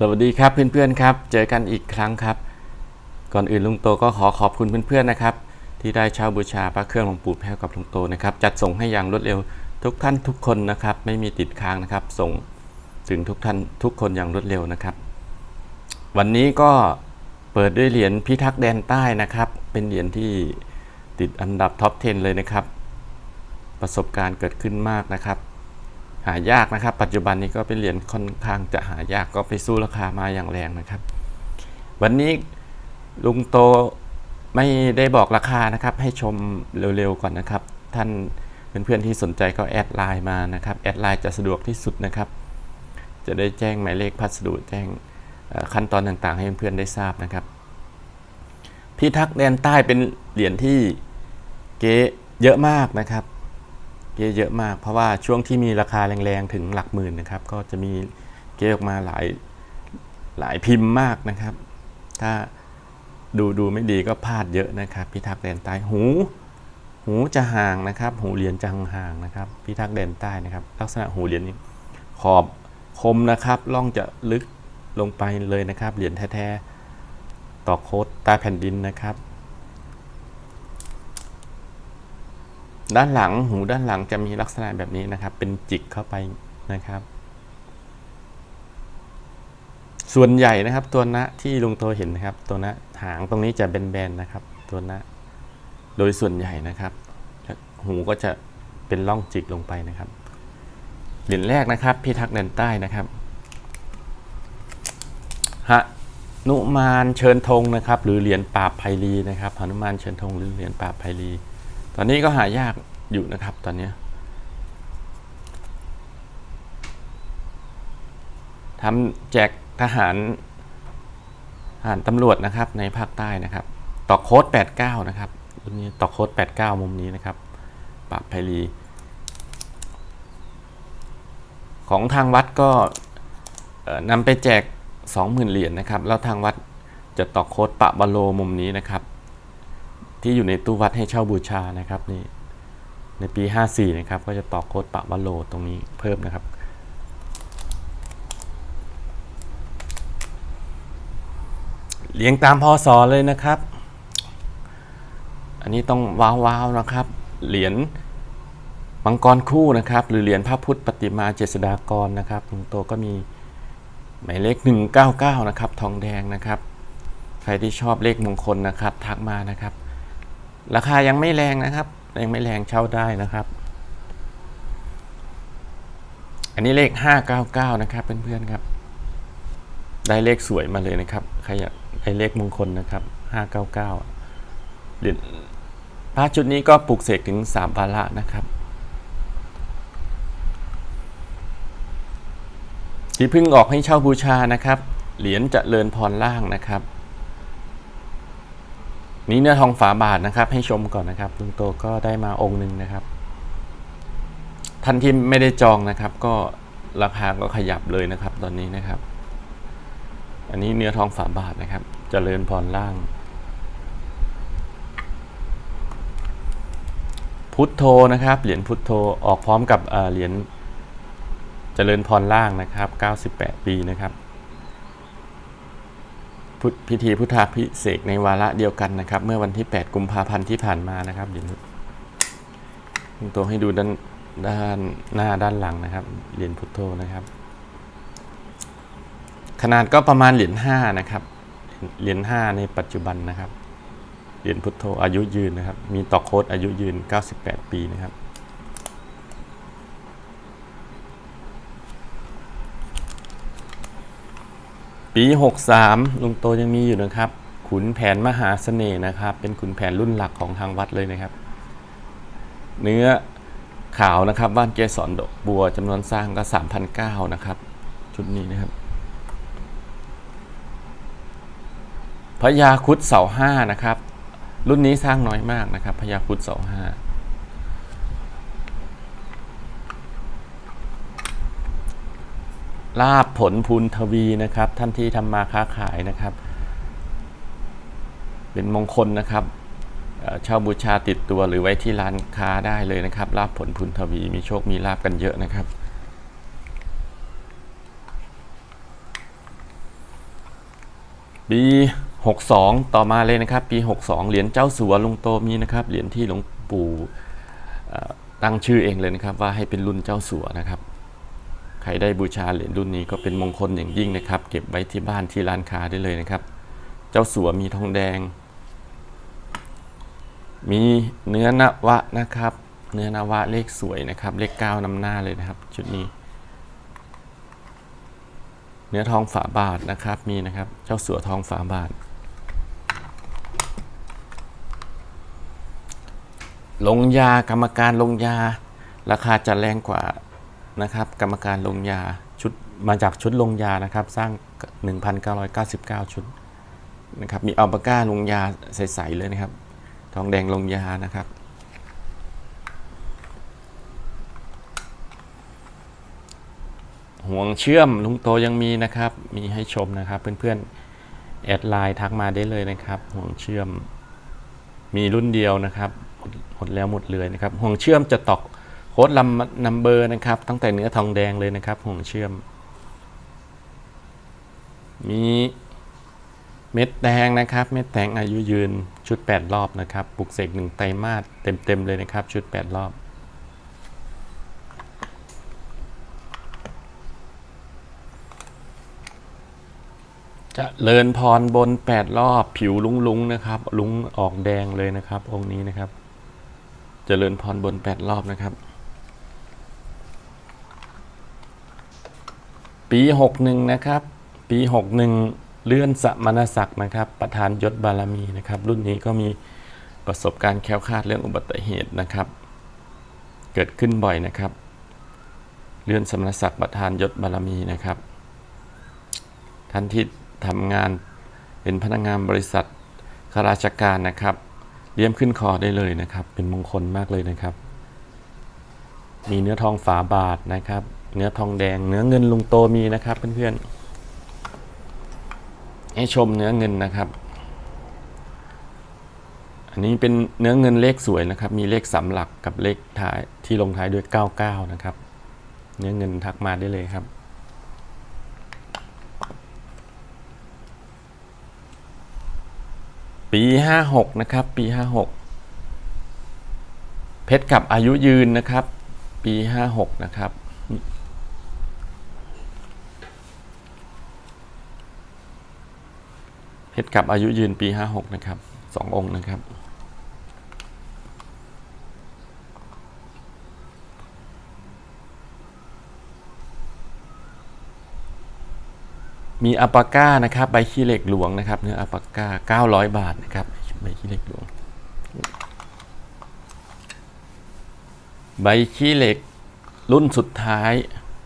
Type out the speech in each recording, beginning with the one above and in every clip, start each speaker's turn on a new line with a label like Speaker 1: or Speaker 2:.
Speaker 1: สวัสดีครับเพื่อนๆครับ เจอกันอีกครั้งครับ ก่อนอื่นลุงโตก็ขอขอบคุณเพื่อนๆนะครับ ที่ได้เช่าบูชาพระเครื่องหลวงปู่แพ้วกับลุงโตนะครับ จัดส่งให้อย่างรวดเร็วทุกท่านทุกคนนะครับ ไม่มีติดค้างนะครับ ส่งถึงทุกท่านทุกคนอย่างรวดเร็วนะครับ วันนี้ก็เปิดด้วยเหรียญพิทักษ์แดนใต้นะครับ เป็นเหรียญที่ติดอันดับท็อป 10 เลยนะครับ ประสบการณ์เกิดขึ้นมากนะครับ หายากนะครับ ปัจจุบันนี้ก็เป็นเหรียญค่อนข้างจะหายากก็ไปสู้ราคามาอย่างแรงนะครับ วันนี้ลุงโตไม่ได้บอกราคานะครับ ให้ชมเร็วๆก่อนนะครับ ท่านเพื่อนๆที่สนใจก็แอดไลน์มานะครับแอดไลน์จะสะดวกที่สุดนะครับ จะได้แจ้งหมายเลขพัสดุแจ้งขั้นตอนต่างๆ ให้เพื่อนๆได้ทราบนะครับพิทักษ์แดนใต้เป็นเหรียญที่เก๊เยอะมากนะครับ เยอะมาก เพราะว่าช่วงที่มีราคาแรงๆถึงหลักหมื่นนะครับ ก็จะมีเกออกมาหลายหลายพิมพ์มากนะครับ ถ้าดูดูไม่ดีก็พลาดเยอะนะครับ พิทักษ์แดนใต้หู หูจะห่างนะครับ หูเหรียญจะห่างๆนะครับ พิทักษ์แดนใต้นะครับ ลักษณะหูเหรียญนี้ขอบคมนะครับล่องจะลึกลงไปเลยนะครับ เหรียญแท้ๆต่อโคดใต้แผ่นดินนะครับ ด้านหลังหูด้านหลังจะมีลักษณะแบบนี้นะครับ เป็นจิกเข้าไปนะครับ ส่วนใหญ่นะครับ ตัวนะที่ลุงโตเห็นนะครับ ตัวนะหางตรงนี้จะแบนๆนะครับ ตัวนะโดยส่วนใหญ่นะครับ หูก็จะเป็นร่องจิกลงไปนะครับเหรียญแรกนะครับพิทักษ์แดนใต้นะครับฮะนุมานเชิญธงนะครับ หรือเหรียญปราบไพลีนะครับหนุมานเชิญธงหรือเหรียญปราบไพลี ตอนนี้ก็หายากอยู่นะครับตอนนี้ทำแจกทหารทหารตำรวจนะครับในภาคใต้นะครับ ต่อโค้ด89 นะครับรุ่นนี้ต่อโค้ด89 มุมนี้นะครับปราบไพลีของทางวัดก็นำไปแจก 20,000 เหรียญนะครับ แล้วทางวัดจะต่อโค้ดปะบาโลมุมนี้นะครับ ที่อยู่ในตู้วัดให้เช่าบูชานะครับนี่ในปี 54 นะครับ ก็จะต่อโค้ดปะวะโลตรงนี้เพิ่มนะครับเรียงตามพศเลยนะครับ อันนี้ต้องว้าวๆนะครับ เหรียญมังกรคู่นะครับ หรือเหรียญพระพุทธปฏิมาเจษฎากรนะครับลุงโตก็มีหมายเลข 199 นะครับ ทองแดงนะครับ ใครที่ชอบเลขมงคลนะครับ ทักมานะครับ ราคายังไม่แรงนะครับ ยังไม่แรงเช่าได้นะครับ อันนี้เลข 599 นะครับเพื่อนๆครับ ได้เลขสวยมาเลยนะครับใครอยากได้เลขมงคลนะครับ 599เหรียญพระชุดนี้ก็ปลูกเสกถึง 3 ภาระนะครับ ที่เพิ่งออกให้เช่าบูชานะครับ เหรียญจเจริญพรล่างนะครับ นี่เนื้อทองฝาบาทนะครับ ให้ชมก่อนนะครับลุงโตก็ได้มาองค์หนึ่งนะครับ ท่านที่ไม่ได้จองนะครับ ก็ราคาก็ขยับเลยนะครับ ตอนนี้นะครับ อันนี้เนื้อทองฝาบาทนะครับจเจริญพรล่าง พุทโธนะครับ เหรียญพุทโธออกพร้อมกับเอ่อเหรียญเจริญพรล่างนะครับ 98 ปีนะครับ พิธีพุทธาพิเศษกในวาระเดียวกันนะครับ เมื่อวันที่ 8 กุมภาพันธ์ที่ผ่านมานะครับเดี๋ยวลุงโตให้ดูด้านด้านหน้าด้านหลังนะครับเหรียญพุทโธนะครับ ขนาดก็ประมาณเหรียญ5นะครับเหรียญ5ในปัจจุบันนะครับเหรียญพุทโธอายุยืนนะครับ มีต่อโค้ดอายุยืน 98 ปีนะครับ ปี 63 ลุงโตยังมีอยู่นะครับ ขุนแผนมหาเสน่ห์นะครับ เป็นขุนแผนรุ่นหลักของทางวัดเลยนะครับ เนื้อขาวนะครับบ้านเกสรดอกบัวจำนวนสร้างก็ 3,009นะครับ ชุดนี้นะครับพญาคุดเสาห้านะครับ รุ่นนี้สร้างน้อยมากนะครับพญาคุดเสาห้า ลาบผลพูนทวีนะครับ ท่านที่ทำมาค้าขายนะครับ เป็นมงคลนะครับเช่าบูชาติดตัวหรือไว้ที่ร้านค้าได้เลยนะครับลาบผลพูนทวีมีโชคมีลาบกันเยอะนะครับปี62 ต่อมาเลยนะครับ ปี 62 เหรียญเจ้าสัวลุงโตมีนะครับ เหรียญที่หลวงปู่ตั้งชื่อเองเลยนะครับ ว่าให้เป็นรุ่นเจ้าสัวนะครับ รได้บูชาเหรียญรุ่นนี้ก็เป็นมงคลอย่างยิ่งนะครับ เก็บไว้ที่บ้านที่ร้านค้าได้เลยนะครับ เจ้าสัวมีทองแดง มีเนื้อนวะนะครับ เนื้อนวะเลขสวยนะครับ เลขเก้านำหน้าเลยนะครับชุดนี้ เนื้อทองฝาบาทนะครับมีนะครับ เจ้าสัวทองฝาบาทลงยากรรมการลงยา ราคาจะแรงกว่า นะครับ กรรมการลงยาชุดมาจากชุดลงยานะครับ สร้าง 1,999 ชุดนะครับ มีอัลปาก้าลงยาใสๆเลยนะครับ ทองแดงลงยานะครับห่วงเชื่อมลุงโตยังมีนะครับ มีให้ชมนะครับ เพื่อนๆแอดไลน์ทักมาได้เลยนะครับห่วงเชื่อมมีรุ่นเดียวนะครับหมดแล้วหมดเลยนะครับห่วงเชื่อมจะตอก ค้ดลำนัมเบอร์นะครับ ตั้งแต่เนื้อทองแดงเลยนะครับห่วงเชื่อม มีเม็ดแดงนะครับ เม็ดแดงอายุยืนชุด 8 รอบนะครับปลุกเสกหนึ่งไตรมาสเต็ม ๆ เลยนะครับ ชุด 8 รอบ จะเลินพรบน 8 รอบผิวลุงๆนะครับ ลุงออกแดงเลยนะครับ องค์นี้นะครับจเจริญพรบน 8 รอบนะครับ ปี 61 นะครับ ปี 61 เลื่อนสมณศักดิ์นะครับ ประธานยศบารมีนะครับ รุ่นนี้ก็มีประสบการณ์แคล้วคลาดเรื่องอุบัติเหตุนะครับ เกิดขึ้นบ่อยนะครับ เลื่อนสมณศักดิ์ประธานยศบารมีนะครับ ท่านที่ทำงานเป็นพนักงานบริษัทข้าราชการนะครับเลี่ยมขึ้นคอได้เลยนะครับ เป็นมงคลมากเลยนะครับ มีเนื้อทองฝาบาทนะครับ เนื้อทองแดง เนื้อเงินลุงโตมีนะครับเพื่อนๆให้ชมเนื้อเงินนะครับ อันนี้เป็นเนื้อเงินเลขสวยนะครับ มีเลขสามหลักกับเลขท้ายที่ลงท้ายด้วย 99 นะครับ เนื้อเงินทักมาได้เลยครับปี56นะครับ ปี56เพชรกับอายุยืนนะครับ ปี56นะครับ เพชรกับอายุยืนปี 56 นะครับสององค์นะครับ มีอัปาก้านะครับ ใบขี้เหล็กหลวงนะครับ เนื้ออัปาก้า 900 บาทนะครับ ใบขี้เหล็กหลวง ใบขี้เหล็กรุ่นสุดท้าย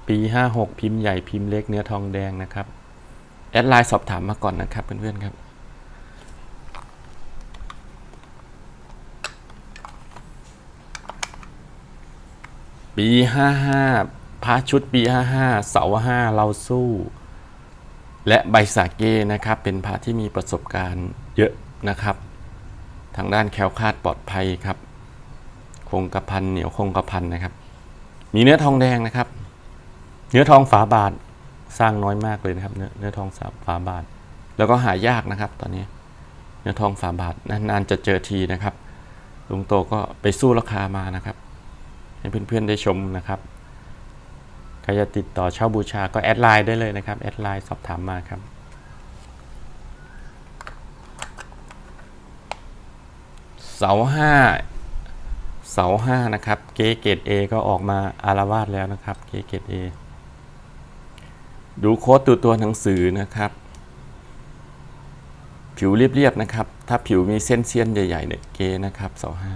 Speaker 1: ปี 56 พิมพ์ใหญ่พิมพ์เล็กเนื้อทองแดงนะครับ แอดไลน์สอบถามมาก่อนนะครับเพื่อนๆครับ ปี55พระชุดปี55เสาห้าเราสู้ และใบสาเกนะครับ เป็นพระที่มีประสบการณ์เยอะนะครับ ทางด้านแคล้วคลาดปลอดภัยครับ คงกระพันเหนียวคงกระพันนะครับ มีเนื้อทองแดงนะครับ เนื้อทองฝาบาทสร้างน้อยมากเลยนะครับ เนื้อเนื้อทองฝาบาท แล้วก็หายากนะครับ ตอนนี้ เนื้อทองฝาบาทนานๆจะเจอทีนะครับลุงโตก็ไปสู้ราคามานะครับ ให้เพื่อนๆได้ชมนะครับใครจะติดต่อเช่าบูชาก็แอดไลน์ได้เลยนะครับแอดไลน์สอบถามมาครับเสาห้าเสาห้านะครับ เกเกตเอก็ออกมาอารวาสแล้วนะครับ เกเกตเอดูโค้ดตัวตัวหนังสือนะครับ ผิวเรียบๆนะครับ ถ้าผิวมีเส้นเซียนใหญ่ๆเนี่ยเกนะครับเสาห้า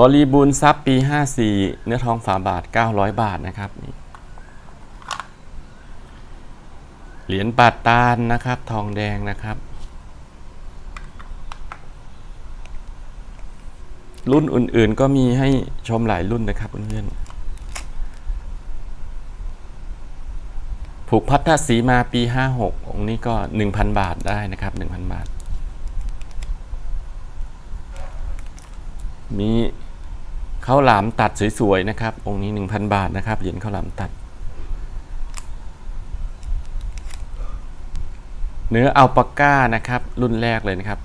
Speaker 1: บริบูรณ์ทรัพย์ปี 54 เนื้อทองฝาบาท 900 บาทนะครับ เหรียญบาทตาลนะครับ ทองแดงนะครับ รุ่นอื่นๆก็มีให้ชมหลายรุ่นนะครับเพื่อนๆ ผูกพัทธสีมาปี 56 องค์นี้ก็ 1,000 บาทได้นะครับ 1,000 บาทมี ข้าวหลามตัดสวยๆนะครับ องค์นี้ 1,000 บาทนะครับเหรียญข้าวหลามตัด เนื้ออัลปาก้านะครับ รุ่นแรกเลยนะครับ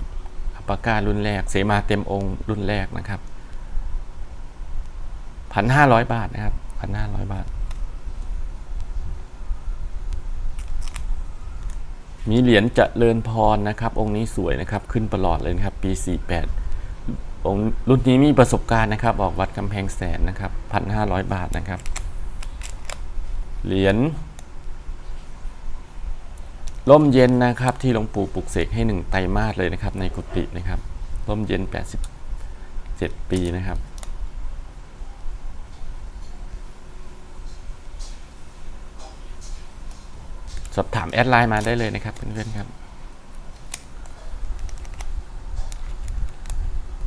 Speaker 1: อัลปาก้ารุ่นแรก เสมาเต็มองค์รุ่นแรกนะครับพันห้าร้อยบาทนะครับพันห้าร้อยบาท มีเหรียญเจริญพรนะครับ องค์นี้สวยนะครับ ขึ้นประหลอดเลยนะครับ ปี48อ งรุ่นนี้มีประสบการณ์นะครับ ออกวัดกำแพงแสนนะครับพันห้าร้อยบาทนะครับ เหรียญร่มเย็นนะครับ ที่หลวงปู่ปลุกเสกให้หนึ่งไตรมาสเลยนะครับ ในกุฏินะครับร่มเย็น 87 ปีนะครับ สอบถามแอดไลน์มาได้เลยนะครับเพื่อนๆครับ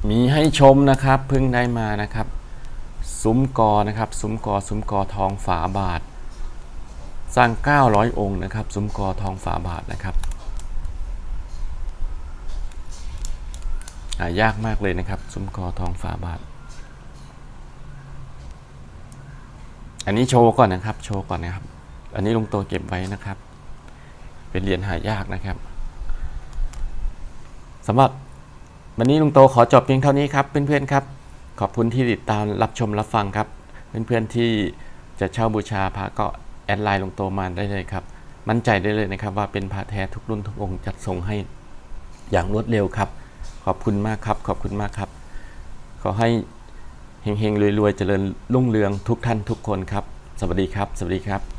Speaker 1: มีให้ชมนะครับเพิ่งได้มานะครับซุ้มกอนะครับซุ้มกอซุ้มกอทองฝาบาท สร้าง 900 องค์นะครับซุ้มกอทองฝาบาทนะครับหายากมากเลยนะครับซุ้มกอทองฝาบาท อันนี้โชว์ก่อนนะครับโชว์ก่อนนะครับ อันนี้ลุงโตเก็บไว้นะครับ เป็นเหรียญหายากนะครับสำหรับ วันนี้ลุงโตขอจบเพียงเท่านี้ครับ เพื่อนๆครับ ขอบคุณที่ติดตามรับชมรับฟังครับ เพื่อนๆที่จะเช่าบูชาพระก็แอดไลน์ลุงโตมาได้เลยครับ มั่นใจได้เลยนะครับ ว่าเป็นพระแท้ทุกรุ่นทุกองค์จัดส่งให้อย่างรวดเร็วครับ ขอบคุณมากครับ ขอบคุณมากครับ ขอให้เฮงๆรวยๆเจริญรุ่งเรืองทุกท่านทุกคนครับ สวัสดีครับ สวัสดีครับ